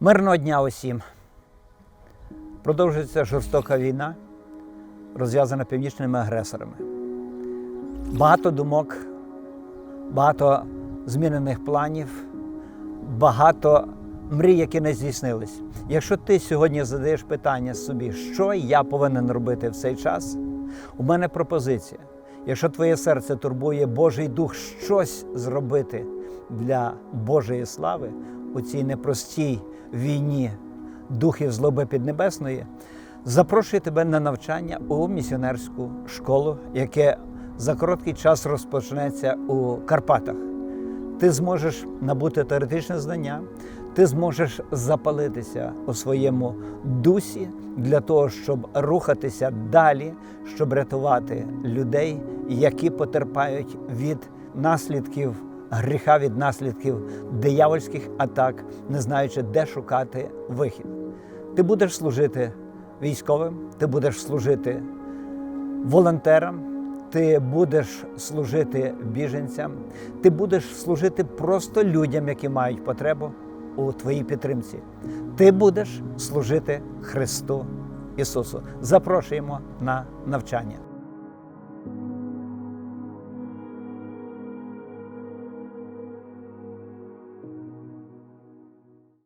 Мирного дня усім. Продовжується жорстока війна, розв'язана північними агресорами. Багато думок, багато змінених планів, багато мрій, які не здійснились. Якщо ти сьогодні задаєш питання собі, що я повинен робити в цей час, у мене пропозиція. Якщо твоє серце турбує Божий Дух щось зробити для Божої слави у цій непростій війні духів злоби піднебесної, запрошую тебе на навчання у місіонерську школу, яке за короткий час розпочнеться у Карпатах. Ти зможеш набути теоретичне знання, ти зможеш запалитися у своєму дусі для того, щоб рухатися далі, щоб рятувати людей, які потерпають від наслідків гріха, від наслідків диявольських атак, не знаючи, де шукати вихід. Ти будеш служити військовим, ти будеш служити волонтерам, ти будеш служити біженцям, ти будеш служити просто людям, які мають потребу у твоїй підтримці. Ти будеш служити Христу Ісусу. Запрошуємо на навчання.